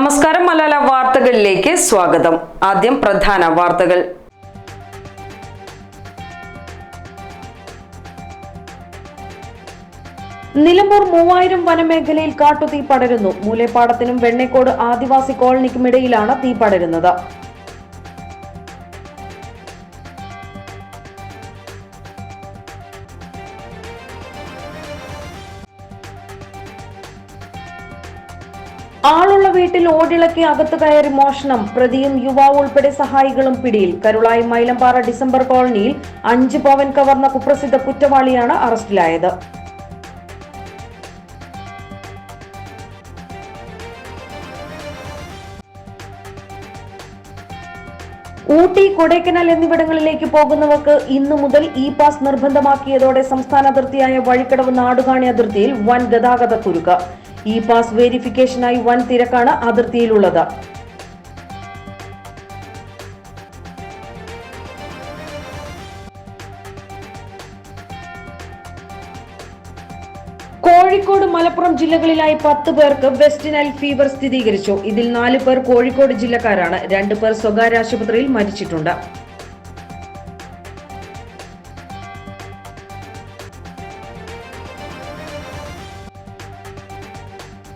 നമസ്കാരം മലയാള വാർത്തകളിലേക്ക് സ്വാഗതം. ആദ്യം പ്രധാന വാർത്തകൾ. നിലമ്പൂർ മൂവായിരം വനമേഖലയിൽ കാട്ടുതീ പടരുന്നു. മൂലേപ്പാടത്തിനും വെണ്ണേക്കോട് ആദിവാസി കോളനിക്കുമിടയിലാണ് തീ പടരുന്നത്. ആളുള്ള വീട്ടിൽ ഓടിളക്കി അകത്തു കയറി മോഷണം. പ്രതിയും യുവാവ് ഉൾപ്പെടെ സഹായികളും പിടിയിൽ. കരുളായി മൈലമ്പാറ ഡിസംബർ കോളനിയിൽ അഞ്ച് പവൻ കവർന്ന കുപ്രസിദ്ധ കുറ്റവാളിയാണ് അറസ്റ്റിലായത്. ഊട്ടി കൊടൈക്കനാൽ എന്നിവിടങ്ങളിലേക്ക് പോകുന്നവർക്ക് ഇന്നു മുതൽ ഇ പാസ് നിർബന്ധമാക്കിയതോടെ സംസ്ഥാന അതിർത്തിയായ വഴിക്കടവ് നാടുകാണി അതിർത്തിയിൽ വൻ ഗതാഗത കുരുക്ക്. ഇ പാസ് വേരിഫിക്കേഷനായി വൻ തിരക്കാണ് അതിർത്തിയിലുള്ളത്. കോഴിക്കോട് മലപ്പുറം ജില്ലകളിലായി പത്ത് പേർക്ക് വെസ്റ്റ് നൈൽ ഫീവർ സ്ഥിരീകരിച്ചു. ഇതിൽ നാല് പേർ കോഴിക്കോട് ജില്ലക്കാരാണ്. രണ്ട് പേർ സ്വകാര്യ ആശുപത്രിയിൽ മരിച്ചിട്ടുണ്ട്.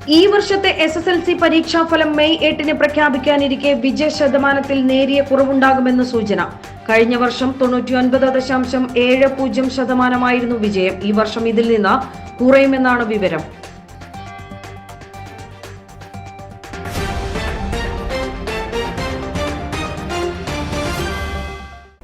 ഈ വർഷത്തെ എസ് എസ് എൽ സി പരീക്ഷാഫലം മെയ് എട്ടിന് പ്രഖ്യാപിക്കാനിരിക്കെ വിജയ ശതമാനത്തിൽ നേരിയ കുറവുണ്ടാകുമെന്ന് സൂചന. കഴിഞ്ഞ വർഷം തൊണ്ണൂറ്റിയൊൻപത് ദശാംശം ഏഴ് പൂജ്യം ശതമാനമായിരുന്നു വിജയം. ഈ വർഷം ഇതിൽ നിന്ന് കുറയുമെന്നാണ് വിവരം.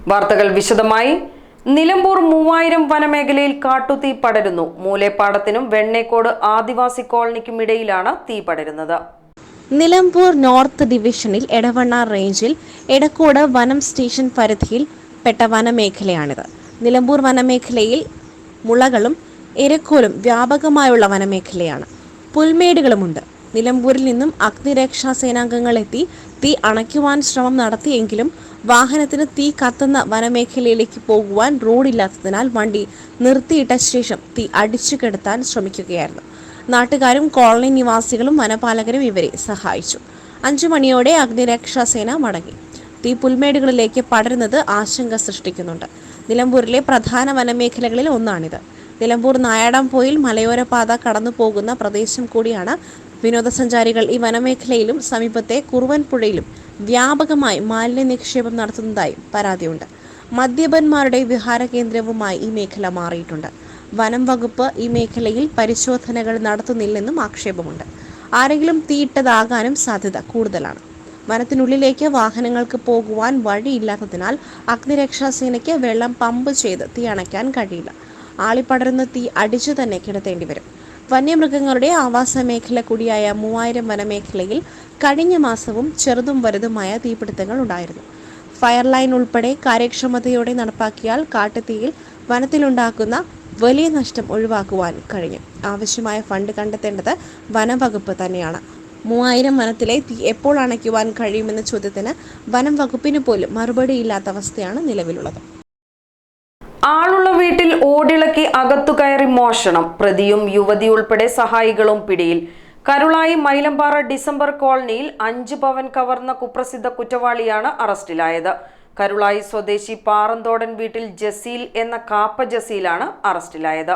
വാർത്തകൾ വിശദമായി. നിലമ്പൂർ മൂവായിരം വനമേഖലയിൽ കാട്ടുതീ പടരുന്നു. മൂലേപ്പാടത്തിനും വെണ്ണേക്കോട് ആദിവാസി കോളനിക്കും ഇടയിലാണ് തീ പടരുന്നത്. നിലമ്പൂർ നോർത്ത് ഡിവിഷനിൽ എടവണ്ണ റേഞ്ചിൽ എടക്കോട് വനം സ്റ്റേഷൻ പരിധിയിൽ പെട്ട വനമേഖലയാണിത്. നിലമ്പൂർ വനമേഖലയിൽ മുളകളും എരക്കോലും വ്യാപകമായുള്ള വനമേഖലയാണ്. പുൽമേടുകളുമുണ്ട്. നിലമ്പൂരിൽ നിന്നും അഗ്നിരക്ഷാ സേനാംഗങ്ങൾ എത്തി തീ അണയ്ക്കുവാൻ ശ്രമം നടത്തിയെങ്കിലും വാഹനത്തിന് തീ കത്തുന്ന വനമേഖലയിലേക്ക് പോകുവാൻ റോഡില്ലാത്തതിനാൽ വണ്ടി നിർത്തിയിട്ട ശേഷം തീ അടിച്ചു കെടുത്താൻ ശ്രമിക്കുകയായിരുന്നു. നാട്ടുകാരും കോളനി നിവാസികളും വനപാലകരും ഇവരെ സഹായിച്ചു. അഞ്ചു മണിയോടെ അഗ്നിരക്ഷാ സേന മടങ്ങി. തീ പുൽമേടുകളിലേക്ക് പടരുന്നത് ആശങ്ക സൃഷ്ടിക്കുന്നുണ്ട്. നിലമ്പൂരിലെ പ്രധാന വനമേഖലകളിൽ ഒന്നാണിത്. നിലമ്പൂർ നായാടാംപോയിൽ മലയോര പാത കടന്നു പോകുന്ന പ്രദേശം കൂടിയാണ് വിനോദസഞ്ചാരികൾ ഈ വനമേഖലയിലും സമീപത്തെ കുറുവൻപുഴയിലും വ്യാപകമായി മാലിന്യ നിക്ഷേപം നടത്തുന്നതായി പരാതിയുണ്ട്. മദ്യപന്മാരുടെ വിഹാര കേന്ദ്രവുമായി ഈ മേഖല മാറിയിട്ടുണ്ട്. വനം വകുപ്പ് ഈ മേഖലയിൽ പരിശോധനകൾ നടത്തുന്നില്ലെന്നും ആക്ഷേപമുണ്ട്. ആരെങ്കിലും തീയിട്ടതാകാനും സാധ്യത കൂടുതലാണ്. വനത്തിനുള്ളിലേക്ക് വാഹനങ്ങൾക്ക് പോകുവാൻ വഴിയില്ലാത്തതിനാൽ അഗ്നിരക്ഷാസേനയ്ക്ക് വെള്ളം പമ്പ് ചെയ്ത് തീ അണയ്ക്കാൻ കഴിയില്ല. ആളിപ്പടരുന്ന തീ അടിച്ചു തന്നെ കിടത്തേണ്ടി വരും. വന്യമൃഗങ്ങളുടെ ആവാസ മേഖല കൂടിയായ മൂവായിരം വനമേഖലയിൽ കഴിഞ്ഞ മാസവും ചെറുതും വലുതുമായ തീപിടുത്തങ്ങൾ ഉണ്ടായിരുന്നു. ഫയർ ലൈൻ ഉൾപ്പെടെ കാര്യക്ഷമതയോടെ നടപ്പാക്കിയാൽ കാട്ടുതീയിൽ വനത്തിലുണ്ടാക്കുന്ന വലിയ നഷ്ടം ഒഴിവാക്കുവാൻ കഴിഞ്ഞു. ആവശ്യമായ ഫണ്ട് കണ്ടെത്തേണ്ടത് വനംവകുപ്പ് തന്നെയാണ്. മൂവായിരം വനത്തിലെ തീ എപ്പോൾ അണയ്ക്കുവാൻ കഴിയുമെന്ന ചോദ്യത്തിന് വനം വകുപ്പിന് പോലും മറുപടിയില്ലാത്ത അവസ്ഥയാണ് നിലവിലുള്ളത്. ആളുള്ള വീട്ടിൽ ഓടിളക്കി അകത്തു കയറി മോഷണം. പ്രതിയും യുവതി ഉൾപ്പെടെ സഹായികളും പിടിയിൽ. കരുളായി മൈലമ്പാറ ഡിസംബർ കോളനിയിൽ അഞ്ച് പവൻ കവർന്ന കുപ്രസിദ്ധ കുറ്റവാളിയാണ് അറസ്റ്റിലായത്. കരുളായി സ്വദേശി പാറന്തോടൻ വീട്ടിൽ ജസീൽ എന്ന കാപ്പ ജസീലാണ് അറസ്റ്റിലായത്.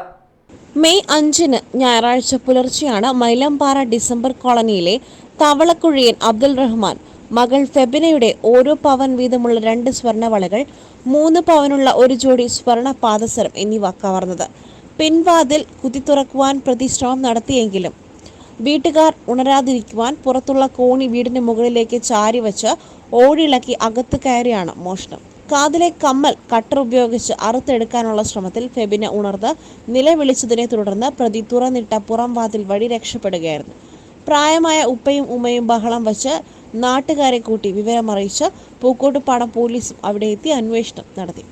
മെയ് അഞ്ചിന് ഞായറാഴ്ച പുലർച്ചെയാണ് മൈലമ്പാറ ഡിസംബർ കോളനിയിലെ തവളക്കുഴിയൻ അബ്ദുൾ റഹ്മാൻ മകൾ ഫെബിനയുടെ ഓരോ പവൻ വീതമുള്ള രണ്ട് സ്വർണവളകൾ മൂന്ന് പവനുള്ള ഒരു ജോഡി സ്വർണ പാദസരം എന്നിവ കവർന്നത് പിൻവാതിൽ കുത്തിത്തുറക്കുവാൻ പ്രതി ശ്രമം നടത്തിയെങ്കിലും വീട്ടുകാർ ഉണരാതിരിക്കുവാൻ പുറത്തുള്ള കോണി വീടിന് മുകളിലേക്ക് ചാരി വെച്ച് ഓടിളക്കി അകത്ത് കയറിയാണ് മോഷണം. കാതിലെ കമ്മൽ കട്ടർ ഉപയോഗിച്ച് അറുത്തെടുക്കാനുള്ള ശ്രമത്തിൽ ഫെബിന ഉണർന്ന് നിലവിളിച്ചതിനെ തുടർന്ന് പ്രതി തുറന്നിട്ട പുറം വാതിൽ വഴി രക്ഷപ്പെടുകയായിരുന്നു. പ്രായമായ ഉപ്പയും ഉമ്മയും ബഹളം വച്ച് നാട്ടുകാരെ കൂട്ടി വിവരമറിയിച്ച് പൂക്കോട്ടുപാടം പോലീസും അവിടെ എത്തി അന്വേഷണം നടത്തി.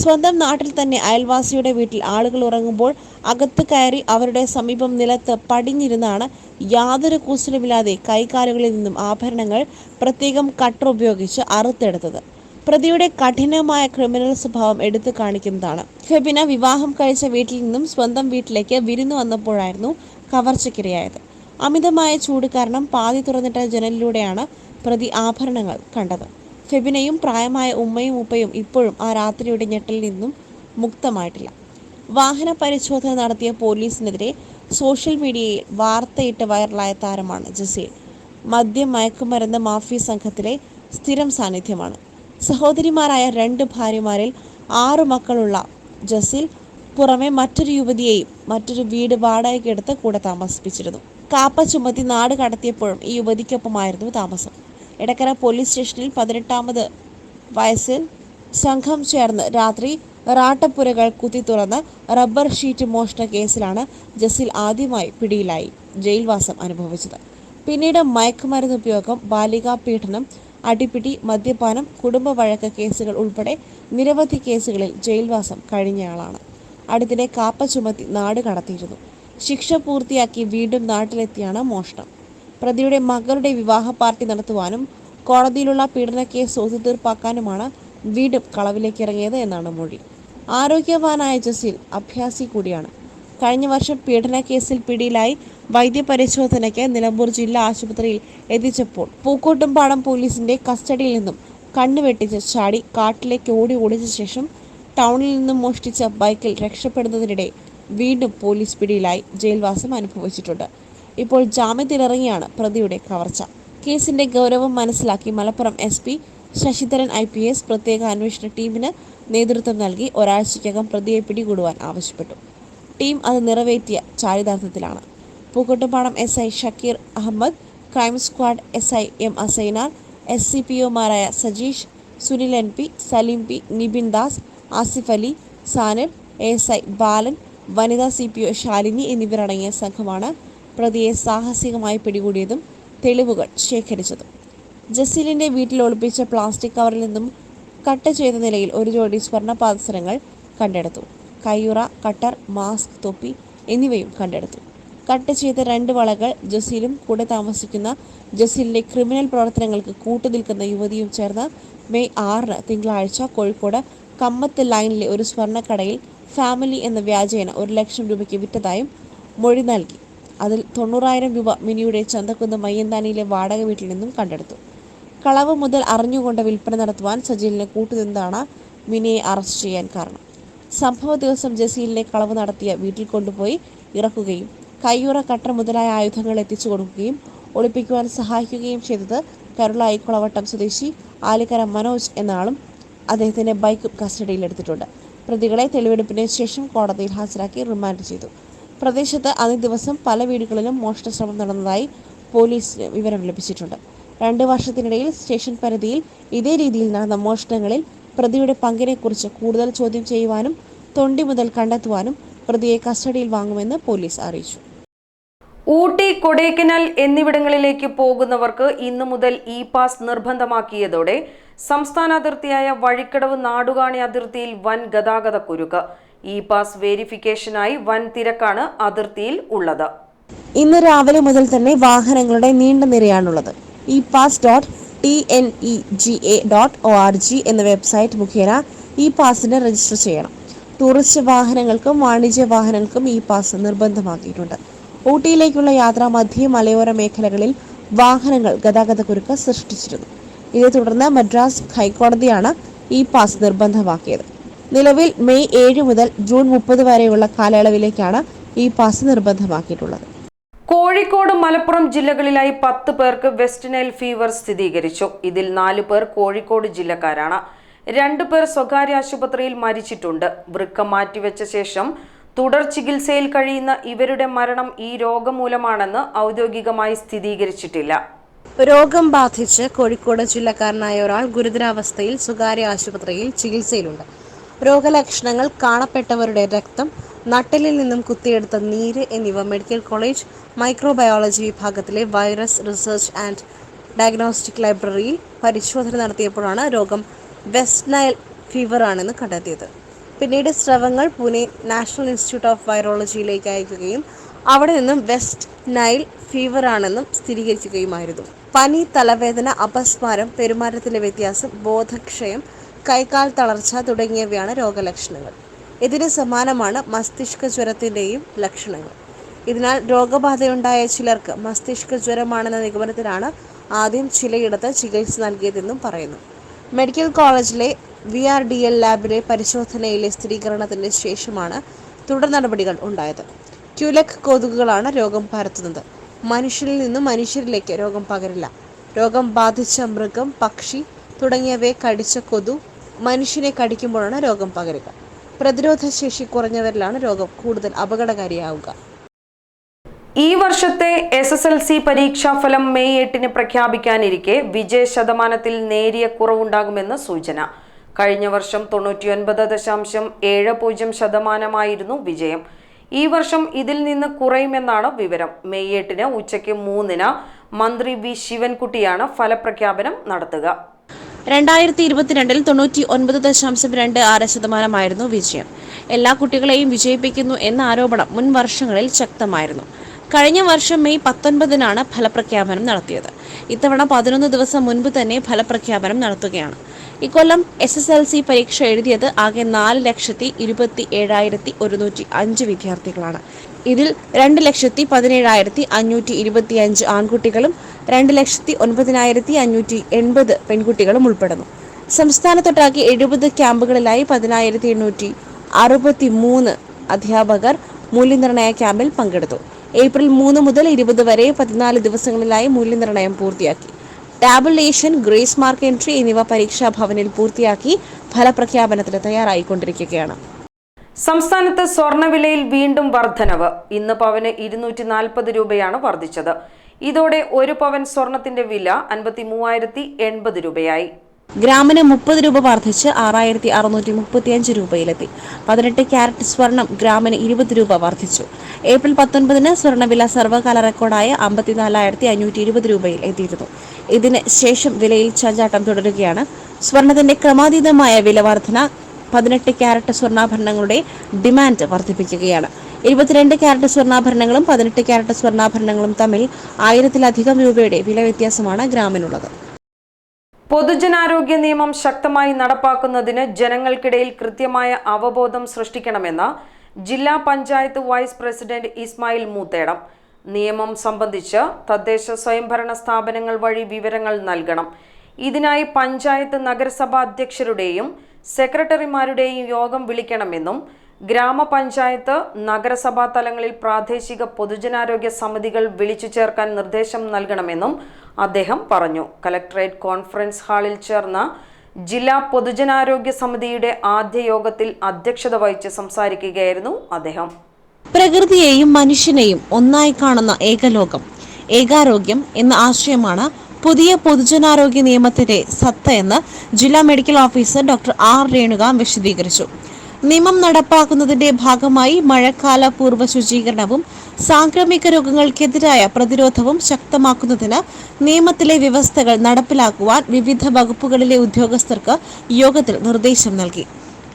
സ്വന്തം നാട്ടിൽ തന്നെ അയൽവാസിയുടെ വീട്ടിൽ ആളുകൾ ഉറങ്ങുമ്പോൾ അകത്ത് കയറി അവരുടെ സമീപം നിലത്ത് പടിഞ്ഞിരുന്നാണ് യാതൊരു കൂസലുമില്ലാതെ കൈകാലുകളിൽ നിന്നും ആഭരണങ്ങൾ പ്രത്യേകം കട്ടർ ഉപയോഗിച്ച് അറുത്തെടുത്തത്. പ്രതിയുടെ കഠിനമായ ക്രിമിനൽ സ്വഭാവം എടുത്തു കാണിക്കുന്നതാണ്. ഫെബിന വിവാഹം കഴിച്ച വീട്ടിൽ നിന്നും സ്വന്തം വീട്ടിലേക്ക് വിരുന്നു വന്നപ്പോഴായിരുന്നു കവർച്ചയ്ക്കിരയായത്. അമിതമായ ചൂട് കാരണം പാതി തുറന്നിട്ട ജനലിലൂടെയാണ് പ്രതി ആഭരണങ്ങൾ കണ്ടത്. ഫെബിനയും പ്രായമായ ഉമ്മയും ഉപ്പയും ഇപ്പോഴും ആ രാത്രിയുടെ ഞെട്ടലിൽ നിന്നും മുക്തമായിട്ടില്ല. വാഹന പരിശോധന നടത്തിയ പോലീസിനെതിരെ സോഷ്യൽ മീഡിയയിൽ വാർത്തയിട്ട് വൈറലായ താരമാണ് ജസീൽ. മദ്യം മയക്കുമരുന്ന് മാഫിയ സംഘത്തിലെ സ്ഥിരം സാന്നിധ്യമാണ്. സഹോദരിമാരായ രണ്ട് ഭാര്യമാരിൽ ആറു മക്കളുള്ള ജസീൽ പുറമെ മറ്റൊരു യുവതിയെയും മറ്റൊരു വീട് വാടകയ്ക്കെടുത്ത് കൂടെ താമസിപ്പിച്ചിരുന്നു. കാപ്പ ചുമത്തി നാട് കടത്തിയപ്പോഴും ഈ യുവതിക്കൊപ്പമായിരുന്നു താമസം. എടക്കര പോലീസ് സ്റ്റേഷനിൽ പതിനെട്ടാമത് വയസ്സിൽ സംഘം ചേർന്ന് രാത്രി റാട്ടപ്പുരകൾ കുത്തി തുറന്ന് റബ്ബർ ഷീറ്റ് മോഷണ കേസിലാണ് ജസീൽ ആദ്യമായി പിടിയിലായി ജയിൽവാസം അനുഭവിച്ചത്. പിന്നീട് മയക്കുമരുന്ന് ഉപയോഗം ബാലികാ പീഡനം അടിപിടി മദ്യപാനം കുടുംബ വഴക്ക് കേസുകൾ ഉൾപ്പെടെ നിരവധി കേസുകളിൽ ജയിൽവാസം കഴിഞ്ഞയാളാണ്. അടുത്തിടെ കാപ്പ ചുമത്തി നാട് കടത്തിയിരുന്നു. ശിക്ഷ പൂർത്തിയാക്കി വീണ്ടും നാട്ടിലെത്തിയാണ് മോഷണം. പ്രതിയുടെ മകളുടെ വിവാഹ പാർട്ടി നടത്തുവാനും കോടതിയിലുള്ള പീഡന കേസ് ഒത്തുതീർപ്പാക്കാനുമാണ് വീണ്ടും കളവിലേക്ക് ഇറങ്ങിയത് എന്നാണ് മൊഴി. ആരോഗ്യവാനായ ജസീൽ അഭ്യാസി കൂടിയാണ്. കഴിഞ്ഞ വർഷം പീഡന കേസിൽ പിടിയിലായി വൈദ്യപരിശോധനയ്ക്ക് നിലമ്പൂർ ജില്ലാ ആശുപത്രിയിൽ എത്തിച്ചപ്പോൾ പൂക്കോട്ടുംപാടം പോലീസിന്റെ കസ്റ്റഡിയിൽ നിന്നും കണ്ണുവെട്ടിച്ച് ചാടി കാട്ടിലേക്ക് ഓടി ഓടിച്ച ശേഷം ടൗണിൽ നിന്നും മോഷ്ടിച്ച ബൈക്കിൽ രക്ഷപ്പെടുന്നതിനിടെ വീണ്ടും പോലീസ് പിടിയിലായി ജയിൽവാസം അനുഭവിച്ചിട്ടുണ്ട്. ഇപ്പോൾ ജാമ്യത്തിലിറങ്ങിയാണ് പ്രതിയുടെ കവർച്ച. കേസിന്റെ ഗൗരവം മനസ്സിലാക്കി Malappuram S P Sasidharan I P S പ്രത്യേക അന്വേഷണ ടീമിന് നേതൃത്വം നൽകി ഒരാഴ്ചയ്ക്കകം പ്രതിയെ പിടികൂടുവാൻ ആവശ്യപ്പെട്ടു. ടീം അത് നിറവേറ്റിയ ചാരിതാർത്ഥത്തിലാണ് Pookkottupadam S I Shakeer Ahammed crime squad S I M Asainar S C P ഒമാരായ Sajeesh Sunil N P Saleem P Nibin Das Asif Ali Sanib S I Balan വനിതാ സി പി ഒ ശാലിനി എന്നിവരടങ്ങിയ സംഘമാണ് പ്രതിയെ സാഹസികമായി പിടികൂടിയതും തെളിവുകൾ ശേഖരിച്ചതും. ജസീലിന്റെ വീട്ടിൽ ഒളിപ്പിച്ച plastic കവറിൽ നിന്നും കട്ട് ചെയ്ത നിലയിൽ ഒരു ജോഡി സ്വർണ പാദസരങ്ങൾ കണ്ടെടുത്തു. കയ്യുറ കട്ടർ മാസ്ക് തൊപ്പി എന്നിവയും കണ്ടെടുത്തു. കട്ട് ചെയ്ത രണ്ട് വളകൾ ജസീലും കൂടെ താമസിക്കുന്ന ജസീലിന്റെ ക്രിമിനൽ പ്രവർത്തനങ്ങൾക്ക് കൂട്ടുനിൽക്കുന്ന യുവതിയും ചേർന്ന് മെയ് ആറിന് തിങ്കളാഴ്ച കോഴിക്കോട് കമ്മത്ത് ലൈനിലെ ഒരു സ്വർണക്കടയിൽ ഫാമിലി എന്ന വ്യാജേന ഒരു ലക്ഷം രൂപയ്ക്ക് വിറ്റതായും മൊഴി നൽകി. അതിൽ തൊണ്ണൂറായിരം രൂപ മിനിയുടെ ചന്തക്കുന്ന് മയ്യന്താനിയിലെ വാടക വീട്ടിൽ നിന്നും കണ്ടെടുത്തു. കളവ് മുതൽ അറിഞ്ഞുകൊണ്ട് വിൽപ്പന നടത്തുവാൻ സജീലിനെ കൂട്ടുനിന്നാണ് മിനിയെ അറസ്റ്റ് ചെയ്യാൻ കാരണം. സംഭവ ദിവസം ജസീലിനെ കളവ് നടത്തിയ വീട്ടിൽ കൊണ്ടുപോയി ഇറക്കുകയും കയ്യുറ കട്ടർ മുതലായ ആയുധങ്ങൾ എത്തിച്ചു കൊടുക്കുകയും ഒളിപ്പിക്കുവാൻ സഹായിക്കുകയും ചെയ്തത് കരുളായി കുളവട്ടം സ്വദേശി ആലിക്കര മനോജ് എന്ന ആളും ബൈക്ക് ബൈക്കും കസ്റ്റഡിയിലെടുത്തിട്ടുണ്ട് പ്രതികളെ തെളിവെടുപ്പിന് ശേഷം കോടതിയിൽ ഹാജരാക്കി റിമാൻഡ് ചെയ്തു. പ്രദേശത്ത് അന്നേ ദിവസം പല വീടുകളിലും മോഷണ ശ്രമം നടന്നതായി പോലീസ് വിവരം ലഭിച്ചിട്ടുണ്ട്. രണ്ട് വർഷത്തിനിടയിൽ സ്റ്റേഷൻ പരിധിയിൽ ഇതേ രീതിയിൽ നടന്ന മോഷണങ്ങളിൽ പ്രതിയുടെ പങ്കിനെക്കുറിച്ച് കൂടുതൽ ചോദ്യം ചെയ്യുവാനും തൊണ്ടി മുതൽ കണ്ടെത്തുവാനും പ്രതിയെ കസ്റ്റഡിയിൽ വാങ്ങുമെന്ന് പോലീസ് അറിയിച്ചു. ഊട്ടി കൊടൈക്കനാൽ എന്നിവിടങ്ങളിലേക്ക് പോകുന്നവർക്ക് ഇന്നു മുതൽ ഇ പാസ് നിർബന്ധമാക്കിയതോടെ സംസ്ഥാന അതിർത്തിയായ വഴിക്കടവ് നാടുകാണി അതിർത്തിയിൽ വൻ ഗതാഗത കുരുക്ക്. ഇ പാസ് വേരിഫിക്കേഷനായി വൻ തിരക്കാണ് അതിർത്തിയിൽ ഉള്ളത്. ഇന്ന് രാവിലെ മുതൽ തന്നെ വാഹനങ്ങളുടെ നീണ്ട നിരയാണുള്ളത്. E pass dot T N E G A dot O R G എന്ന വെബ്സൈറ്റ് മുഖേന ഇ പാസിന് രജിസ്റ്റർ ചെയ്യണം. ടൂറിസ്റ്റ് വാഹനങ്ങൾക്കും വാണിജ്യ വാഹനങ്ങൾക്കും ഇ പാസ് നിർബന്ധമാക്കിയിട്ടുണ്ട്. ഊട്ടിയിലേക്കുള്ള യാത്ര മധ്യ മലയോര മേഖലകളിൽ വാഹനങ്ങൾ ഗതാഗതക്കുരുക്ക് സൃഷ്ടിച്ചിരുന്നു. ഇതേ തുടർന്ന് മദ്രാസ് ഹൈക്കോടതിയാണ് ഇ പാസ് നിർബന്ധമാക്കിയത്. നിലവിൽ മെയ് ഏഴ് മുതൽ ജൂൺ മുപ്പത് വരെയുള്ള കാലയളവിലേക്കാണ് ഇ പാസ് നിർബന്ധമാക്കിയിട്ടുള്ളത്. കോഴിക്കോട് മലപ്പുറം ജില്ലകളിലായി പത്ത് പേർക്ക് വെസ്റ്റ് നൈൽ ഫീവർ സ്ഥിരീകരിച്ചു. ഇതിൽ നാല് പേർ കോഴിക്കോട് ജില്ലക്കാരാണ്. രണ്ടു പേർ സ്വകാര്യ ആശുപത്രിയിൽ മരിച്ചിട്ടുണ്ട്. വൃക്ക മാറ്റിവെച്ച ശേഷം തുടർ ചികിത്സയിൽ കഴിയുന്ന ഇവരുടെ മരണം ഈ രോഗം മൂലമാണെന്ന് ഔദ്യോഗികമായി സ്ഥിരീകരിച്ചിട്ടില്ല. രോഗം ബാധിച്ച് കോഴിക്കോട് ജില്ലക്കാരനായ ഒരാൾ ഗുരുതരാവസ്ഥയിൽ സ്വകാര്യ ആശുപത്രിയിൽ ചികിത്സയിലുണ്ട്. രോഗലക്ഷണങ്ങൾ കാണപ്പെട്ടവരുടെ രക്തം നട്ടലിൽ നിന്നും കുത്തിയെടുത്ത നീര് എന്നിവ മെഡിക്കൽ കോളേജ് മൈക്രോബയോളജി വിഭാഗത്തിലെ വൈറസ് റിസർച്ച് ആൻഡ് ഡയഗ്നോസ്റ്റിക് ലൈബ്രറിയിൽ പരിശോധന നടത്തിയപ്പോഴാണ് രോഗം വെസ്റ്റ് നൈൽ ഫീവർ ആണെന്ന് കണ്ടെത്തിയത്. പിന്നീട് സ്രവങ്ങൾ പൂനെ നാഷണൽ ഇൻസ്റ്റിറ്റ്യൂട്ട് ഓഫ് വൈറോളജിയിലേക്ക് അയക്കുകയും അവിടെ നിന്നും വെസ്റ്റ് നൈൽ ഫീവർ ആണെന്നും സ്ഥിരീകരിക്കുകയുമായിരുന്നു. പനി തലവേദന അപസ്മാരം പെരുമാറ്റത്തിലെ വ്യത്യാസം ബോധക്ഷയം കൈകാൽ തളർച്ച തുടങ്ങിയവയാണ് രോഗലക്ഷണങ്ങൾ. ഇതിന് സമാനമാണ് മസ്തിഷ്ക ജ്വരത്തിന്റെയും ലക്ഷണങ്ങൾ. ഇതിനാൽ രോഗബാധയുണ്ടായ ചിലർക്ക് മസ്തിഷ്ക ജ്വരമാണെന്ന നിഗമനത്തിലാണ് ആദ്യം ചിലയിടത്ത് ചികിത്സ നൽകിയതെന്നും പറയുന്നു. മെഡിക്കൽ കോളേജിലെ വി ആർ ഡി എൽ ലാബിലെ പരിശോധനയിലെ സ്ഥിരീകരണത്തിന് ശേഷമാണ് തുടർ നടപടികൾ ഉണ്ടായത്. ക്യുലക് കൊതുകുകളാണ് രോഗം പരത്തുന്നത്. മനുഷ്യരിൽ നിന്ന് മനുഷ്യരിലേക്ക് രോഗം പകരില്ല. രോഗം ബാധിച്ച മൃഗം പക്ഷി തുടങ്ങിയവയെ കടിച്ച കൊതു മനുഷ്യനെ കടിക്കുമ്പോഴാണ് രോഗം പകരുക. പ്രതിരോധ ശേഷി കുറഞ്ഞവരിലാണ് രോഗം കൂടുതൽ അപകടകാരിയാവുക. ഈ വർഷത്തെ എസ് എസ് എൽ സി പരീക്ഷാഫലം മെയ് എട്ടിന് പ്രഖ്യാപിക്കാനിരിക്കെ വിജയ ശതമാനത്തിൽ നേരിയ കുറവുണ്ടാകുമെന്ന് സൂചന. കഴിഞ്ഞ വർഷം തൊണ്ണൂറ്റിയൊൻപത് ദശാംശം ഏഴ് പൂജ്യം ശതമാനമായിരുന്നു വിജയം. ഈ വർഷം ഇതിൽ നിന്ന് കുറയുമെന്നാണ് വിവരം. മെയ് എട്ടിന് ഉച്ചയ്ക്ക് മൂന്നിന് മന്ത്രി വി ശിവൻകുട്ടിയാണ് ഫലപ്രഖ്യാപനം നടത്തുക. രണ്ടായിരത്തി ഇരുപത്തിരണ്ടിൽ തൊണ്ണൂറ്റി ഒൻപത് ദശാംശം രണ്ട് ആറ് ശതമാനമായിരുന്നു വിജയം. എല്ലാ കുട്ടികളെയും വിജയിപ്പിക്കുന്നു എന്ന ആരോപണം മുൻ വർഷങ്ങളിൽ ശക്തമായിരുന്നു. കഴിഞ്ഞ വർഷം മെയ് പത്തൊൻപതിനാണ് ഫലപ്രഖ്യാപനം നടത്തിയത്. ഇത്തവണ പതിനൊന്ന് ദിവസം മുൻപ് തന്നെ ഫലപ്രഖ്യാപനം നടത്തുകയാണ്. ഇക്കൊല്ലം എസ് എസ് എൽ സി പരീക്ഷ എഴുതിയത് ആകെ നാല് ലക്ഷത്തി ഇരുപത്തി ഏഴായിരത്തി ഒരുന്നൂറ്റി അഞ്ച് വിദ്യാർത്ഥികളാണ്. ഇതിൽ രണ്ട് ലക്ഷത്തി പതിനേഴായിരത്തി അഞ്ഞൂറ്റി ഇരുപത്തി അഞ്ച് ആൺകുട്ടികളും രണ്ട് ലക്ഷത്തി ഒൻപതിനായിരത്തി അഞ്ഞൂറ്റി എൺപത് പെൺകുട്ടികളും ഉൾപ്പെടുന്നു. സംസ്ഥാനത്തൊട്ടാകെ എഴുപത് ക്യാമ്പുകളിലായി പതിനായിരത്തി എണ്ണൂറ്റി അറുപത്തി മൂന്ന് അധ്യാപകർ മൂല്യനിർണയ ക്യാമ്പിൽ പങ്കെടുത്തു. ഏപ്രിൽ മൂന്ന് മുതൽ ഇരുപത് വരെ പതിനാല് ദിവസങ്ങളിലായി മൂല്യനിർണയം പൂർത്തിയാക്കി. ടാബുലേഷൻ ഗ്രേസ് മാർക്ക് എൻട്രി എന്നിവ പരീക്ഷാ ഭവനിൽ പൂർത്തിയാക്കി ഫലപ്രഖ്യാപനത്തിന് തയ്യാറായിക്കൊണ്ടിരിക്കുകയാണ്. സംസ്ഥാനത്ത് സ്വർണവിലയിൽ വീണ്ടും വർധനവ്. ഇന്ന് പവന് ഇരുന്നൂറ്റി നാൽപ്പത് രൂപയാണ് വർദ്ധിച്ചത്. ഇതോടെ ഒരു പവൻ സ്വർണത്തിന്റെ വില അൻപത്തി മൂവായിരത്തി എൺപത് രൂപയായി. ഗ്രാമിന് മുപ്പത് രൂപ വർദ്ധിച്ച് ആറായിരത്തി അറുന്നൂറ്റി മുപ്പത്തിയഞ്ച് രൂപയിലെത്തി. പതിനെട്ട് ക്യാരറ്റ് സ്വർണം ഗ്രാമിന് ഇരുപത് രൂപ വർദ്ധിച്ചു. ഏപ്രിൽ പത്തൊൻപതിന് സ്വർണവില സർവകാല റെക്കോർഡായ അമ്പത്തിനാലായിരത്തി അഞ്ഞൂറ്റി ഇരുപത് രൂപയിൽ എത്തിയിരുന്നു. ഇതിന് ശേഷം വിലയിൽ ചഞ്ചാട്ടം തുടരുകയാണ്. സ്വർണത്തിന്റെ ക്രമാതീതമായ വില വർധന പതിനെട്ട് ക്യാരറ്റ് സ്വർണാഭരണങ്ങളുടെ ഡിമാൻഡ് വർദ്ധിപ്പിക്കുകയാണ്. ഇരുപത്തിരണ്ട് ക്യാരറ്റ് സ്വർണാഭരണങ്ങളും പതിനെട്ട് ക്യാരറ്റ് സ്വർണാഭരണങ്ങളും തമ്മിൽ ആയിരത്തിലധികം രൂപയുടെ വില വ്യത്യാസമാണ് ഗ്രാമിനുള്ളത്. പൊതുജനാരോഗ്യ നിയമം ശക്തമായി നടപ്പാക്കുന്നതിന് ജനങ്ങൾക്കിടയിൽ കൃത്യമായ അവബോധം സൃഷ്ടിക്കണമെന്ന് ജില്ലാ പഞ്ചായത്ത് വൈസ് പ്രസിഡന്റ് ഇസ്മായിൽ മൂത്തേടം. നിയമം സംബന്ധിച്ച് തദ്ദേശ സ്വയംഭരണ സ്ഥാപനങ്ങൾ വഴി വിവരങ്ങൾ നൽകണം. ഇതിനായി പഞ്ചായത്ത് നഗരസഭാ അധ്യക്ഷരുടെയും സെക്രട്ടറിമാരുടെയും യോഗം വിളിക്കണമെന്നും ഗ്രാമപഞ്ചായത്ത് നഗരസഭാ തലങ്ങളിൽ പ്രാദേശിക പൊതുജനാരോഗ്യ സമിതികൾ വിളിച്ചു ചേർക്കാൻ നിർദ്ദേശം നൽകണമെന്നും അദ്ദേഹം പറഞ്ഞു. കലക്ടറേറ്റ് കോൺഫറൻസ് ഹാളിൽ ചേർന്ന ജില്ലാ പൊതുജനാരോഗ്യ സമിതിയുടെ ആദ്യ യോഗത്തിൽ അധ്യക്ഷത വഹിച്ച് സംസാരിക്കുകയായിരുന്നു അദ്ദേഹം. പ്രകൃതിയെയും മനുഷ്യനെയും ഒന്നായി കാണുന്ന ഏകലോകം ഏകാരോഗ്യം എന്ന ആശയമാണ് പുതിയ പൊതുജനാരോഗ്യ നിയമത്തിന്റെ സത്ത എന്ന് ജില്ലാ medical officer doctor R Renuka വിശദീകരിച്ചു. നിയമം നടപ്പാക്കുന്നതിന്റെ ഭാഗമായി മഴക്കാല പൂർവ ശുചീകരണവും സാംക്രമിക രോഗങ്ങൾക്കെതിരായ പ്രതിരോധവും ശക്തമാക്കുന്നതിന് നിയമത്തിലെ വ്യവസ്ഥകൾ നടപ്പിലാക്കുവാൻ വിവിധ വകുപ്പുകളിലെ ഉദ്യോഗസ്ഥർക്ക് യോഗത്തിൽ നിർദ്ദേശം നൽകി.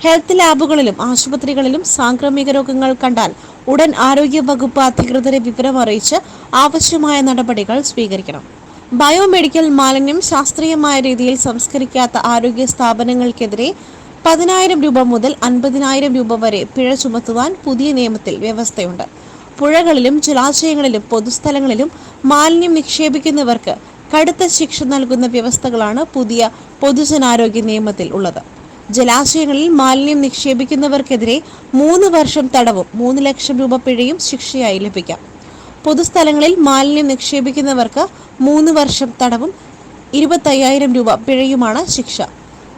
ഹെൽത്ത് ലാബുകളിലും ആശുപത്രികളിലും സാംക്രമിക രോഗങ്ങൾ കണ്ടാൽ ഉടൻ ആരോഗ്യ വകുപ്പ് അധികൃതരെ വിവരം അറിയിച്ച് ആവശ്യമായ നടപടികൾ സ്വീകരിക്കണം. ബയോമെഡിക്കൽ മാലിന്യം ശാസ്ത്രീയമായ രീതിയിൽ സംസ്കരിക്കാത്ത ആരോഗ്യ സ്ഥാപനങ്ങൾക്കെതിരെ പതിനായിരം രൂപ മുതൽ അൻപതിനായിരം രൂപ വരെ പിഴ ചുമത്തുവാൻ പുതിയ നിയമത്തിൽ വ്യവസ്ഥയുണ്ട്. പുഴകളിലും ജലാശയങ്ങളിലും പൊതുസ്ഥലങ്ങളിലും മാലിന്യം നിക്ഷേപിക്കുന്നവർക്ക് കടുത്ത ശിക്ഷ നൽകുന്ന വ്യവസ്ഥകളാണ് പുതിയ പൊതുജനാരോഗ്യ നിയമത്തിൽ ഉള്ളത്. ജലാശയങ്ങളിൽ മാലിന്യം നിക്ഷേപിക്കുന്നവർക്കെതിരെ മൂന്ന് വർഷം തടവും മൂന്ന് ലക്ഷം രൂപ പിഴയും ശിക്ഷയായി ലഭിക്കാം. പൊതുസ്ഥലങ്ങളിൽ മാലിന്യം നിക്ഷേപിക്കുന്നവർക്ക് മൂന്ന് വർഷം തടവും ഇരുപത്തയ്യായിരം രൂപ പിഴയുമാണ് ശിക്ഷ.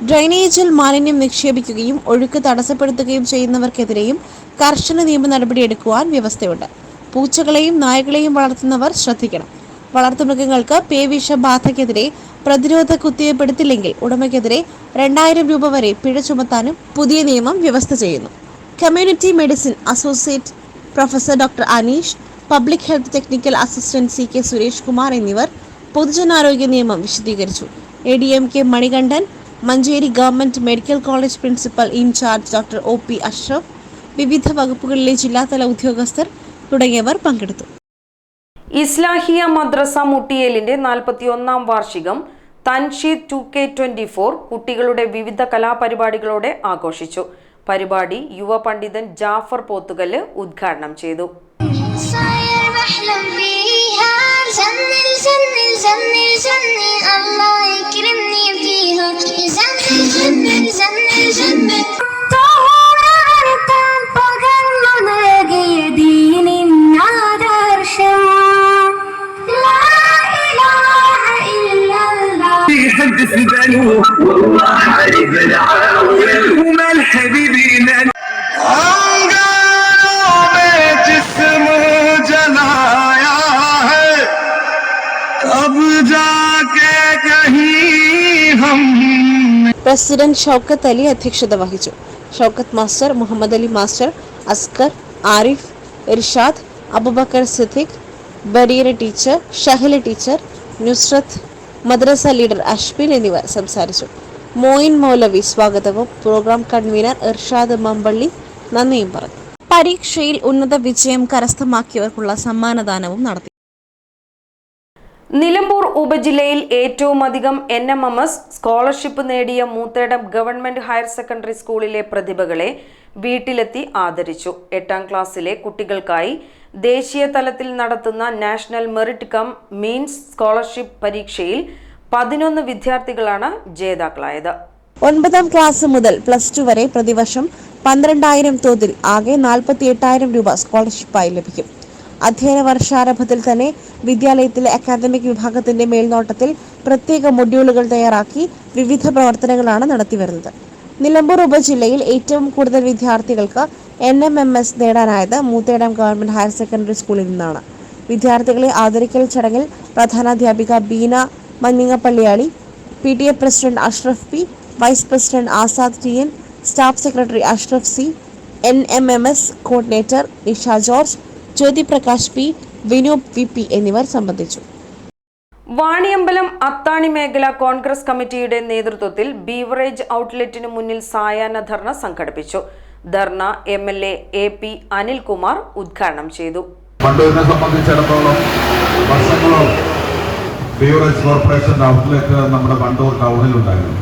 ഡ്രൈനേജിൽ മാലിന്യം നിക്ഷേപിക്കുകയും ഒഴുക്ക് തടസ്സപ്പെടുത്തുകയും ചെയ്യുന്നവർക്കെതിരെയും കർശന നിയമ നടപടിയെടുക്കുവാൻ വ്യവസ്ഥയുണ്ട്. പൂച്ചകളെയും നായകളെയും വളർത്തുന്നവർ ശ്രദ്ധിക്കണം. വളർത്തുമൃഗങ്ങൾക്ക് പേവിഷ ബാധയ്ക്കെതിരെ പ്രതിരോധ കുത്തിവയ്പ്പെടുത്തില്ലെങ്കിൽ ഉടമയ്ക്കെതിരെ രണ്ടായിരം രൂപ വരെ പിഴ ചുമത്താനും പുതിയ നിയമം വ്യവസ്ഥ ചെയ്യുന്നു. Community medicine associate professor doctor Aneesh public health technical assistant C K Suresh Kumar എന്നിവർ പൊതുജനാരോഗ്യ നിയമം വിശദീകരിച്ചു. A D M K Manikandan Manjeri government medical college principal in charge doctor O P Ashraf വിവിധ വകുപ്പുകളിലെ ജില്ലാതല ഉദ്യോഗസ്ഥർ തുടങ്ങിയവർ പങ്കെടുത്തു. ഇസ്ലാഹിയ മദ്രസ മുട്ടിയേലിന്റെ നാൽപ്പത്തി ഒന്നാം വാർഷികം Thansheed two K twenty four കുട്ടികളുടെ വിവിധ കലാപരിപാടികളോടെ ആഘോഷിച്ചു. പരിപാടി യുവ പണ്ഡിതൻ ജാഫർ പോത്തുകല്ല് ഉദ്ഘാടനം ചെയ്തു. يجنن يجنن يجنن يجنن الله يكرمني فيها. يجنن يجنن يجنن يجنن يحدث بنوه والله علي بن عاوية ومال حبيبي പ്രസിഡന്റ് ഷൗക്കത്ത് അലി അധ്യക്ഷത വഹിച്ചു. Shoukath master Muhammed Ali master Askar Arif Irshad Abubakar Siddique Bareera teacher Shahala teacher Nusrath മദ്രസ ലീഡർ അഷ്ബിൻ എന്നിവർ സംസാരിച്ചു. മോയിൻ മൗലവി സ്വാഗതവും. പ്രോഗ്രാം കൺവീനർ ഇർഷാദ് മമ്പള്ളി നന്ദിയും പറഞ്ഞു. പരീക്ഷയിൽ ഉന്നത വിജയം കരസ്ഥമാക്കിയവർക്കുള്ള സമ്മാനദാനവും നടത്തി. നിലമ്പൂർ ഉപജില്ലയിൽ ഏറ്റവും അധികം N M M S scholarship നേടിയ മൂത്തേടം ഗവൺമെന്റ് ഹയർ സെക്കൻഡറി സ്കൂളിലെ പ്രതിഭകളെ വീട്ടിലെത്തി ആദരിച്ചു. എട്ടാം ക്ലാസ്സിലെ കുട്ടികൾക്കായി ദേശീയ തലത്തിൽ നടത്തുന്ന national merit cum means scholarship പരീക്ഷയിൽ പതിനൊന്ന് വിദ്യാർത്ഥികളാണ് ജേതാക്കളായത്. ഒൻപതാം ക്ലാസ് മുതൽ പ്ലസ് ടു വരെ പ്രതിവർഷം പന്ത്രണ്ടായിരം തോതിൽ ആകെ നാൽപ്പത്തി എട്ടായിരം രൂപ സ്കോളർഷിപ്പായി ലഭിക്കും. അധ്യയന വർഷാരംഭത്തിൽ തന്നെ വിദ്യാലയത്തിലെ അക്കാദമിക് വിഭാഗത്തിന്റെ മേൽനോട്ടത്തിൽ പ്രത്യേക മൊഡ്യൂളുകൾ തയ്യാറാക്കി വിവിധ പ്രവർത്തനങ്ങളാണ് നടത്തിവരുന്നത് നിലമ്പൂർ ഉപജില്ലയിൽ ഏറ്റവും കൂടുതൽ വിദ്യാർത്ഥികൾക്ക് എൻ എം എം എസ് നേടാനായത് മൂത്തേടം ഗവൺമെന്റ് ഹയർ സെക്കൻഡറി സ്കൂളിൽ നിന്നാണ്. വിദ്യാർത്ഥികളെ ആദരിക്കൽ ചടങ്ങിൽ പ്രധാനാധ്യാപിക Beena Manjingappalliyali P T A president Ashraf P vice president Azad T N staff secretary Ashraf C N M M S coordinator Nisha George Jyothi Prakash P Vinob V P എന്നിവർ സംബന്ധിച്ചു. വാണിയമ്പലം അത്താണി മേഖല കോൺഗ്രസ് കമ്മിറ്റിയുടെ നേതൃത്വത്തിൽ ബീവറേജ് ഔട്ട്ലെറ്റിന് മുന്നിൽ സായാഹ്ന ധർണ സംഘടിപ്പിച്ചു. Dharna M L A A P Anilkumar ഉദ്ഘാടനം ചെയ്തു. മണ്ടൂരിനെ സംബന്ധിച്ചിടത്തോളം വർഷങ്ങളോളം ബീവറേജ് കോർപ്പറേഷന്റെ ഔട്ട്ലെറ്റ് നമ്മുടെ വണ്ടൂർ ടൗണിലുണ്ടായിരുന്നു.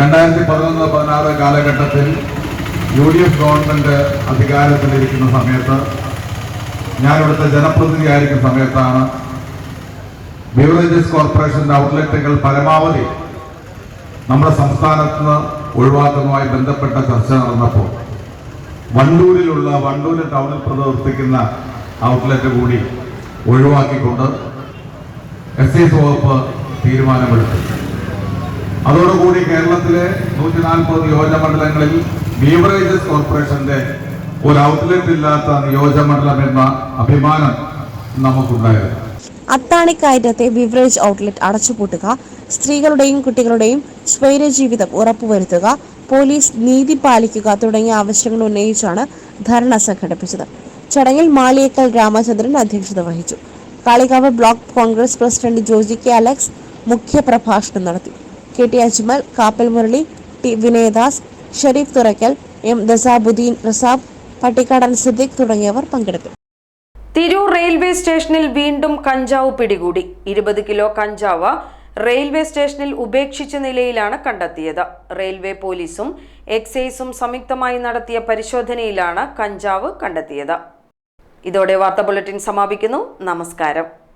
രണ്ടായിരത്തി പതിനൊന്ന് പതിനാറ് കാലഘട്ടത്തിൽ യു ഡി എഫ് ഗവൺമെന്റ് അധികാരത്തിലിരിക്കുന്ന സമയത്ത് ഞാൻ ഇവിടുത്തെ ജനപ്രതിനിധിയായിരിക്കുന്ന സമയത്താണ് ബീവറേജസ് കോർപ്പറേഷന്റെ ഔട്ട്ലെറ്റുകൾ പരമാവധി നമ്മുടെ സംസ്ഥാനത്ത് നിന്ന് ഒഴിവാക്കുന്നതുമായി ബന്ധപ്പെട്ട ചർച്ച നടന്നപ്പോൾ വണ്ടൂരിലുള്ള വണ്ടൂര് ടൗണിൽ പ്രവർത്തിക്കുന്ന ഔട്ട്ലെറ്റ് കൂടി ഒഴിവാക്കിക്കൊണ്ട് എസ് വകുപ്പ് തീരുമാനമെടുത്തു. അതോടുകൂടി കേരളത്തിലെ നൂറ്റി നാൽപ്പത് നിയോജകമണ്ഡലങ്ങളിൽ ബീവറേജസ് കോർപ്പറേഷന്റെ ഒരു ഔട്ട്ലെറ്റ് ഇല്ലാത്ത നിയോജകമണ്ഡലം എന്ന അഭിമാനം നമുക്കുണ്ടായിരുന്നു. അത്താണിക്കയറ്റത്തെ ബിവറേജ് ഔട്ട്ലെറ്റ് അടച്ചുപൂട്ടുക സ്ത്രീകളുടെയും കുട്ടികളുടെയും സ്വൈര ജീവിതം ഉറപ്പുവരുത്തുക പോലീസ് നീതി പാലിക്കുക തുടങ്ങിയ ആവശ്യങ്ങൾ ഉന്നയിച്ചാണ് ധർണ സംഘടിപ്പിച്ചത്. ചടങ്ങിൽ മാളിയേക്കൽ രാമചന്ദ്രൻ അധ്യക്ഷത വഹിച്ചു. Kalikavu block Congress president Joji K Alex മുഖ്യ പ്രഭാഷണം നടത്തി. K T Ajmal Kappal Murali T Vinayadas Shareef Thurakkal M Dasabuddin Rasab Pattikkadan Siddique തുടങ്ങിയവർ പങ്കെടുത്തു. തിരൂർ റെയിൽവേ സ്റ്റേഷനിൽ വീണ്ടും കഞ്ചാവ് പിടികൂടി. ഇരുപത് കിലോ കഞ്ചാവ് റെയിൽവേ സ്റ്റേഷനിൽ ഉപേക്ഷിച്ച നിലയിലാണ് കണ്ടെത്തിയത്. റെയിൽവേ പോലീസും എക്സൈസും സംയുക്തമായി നടത്തിയ പരിശോധനയിലാണ് കഞ്ചാവ് കണ്ടെത്തിയത്. ഇതോടെ വാർത്താ ബുള്ളറ്റിൻ സമാപിക്കുന്നു. നമസ്കാരം.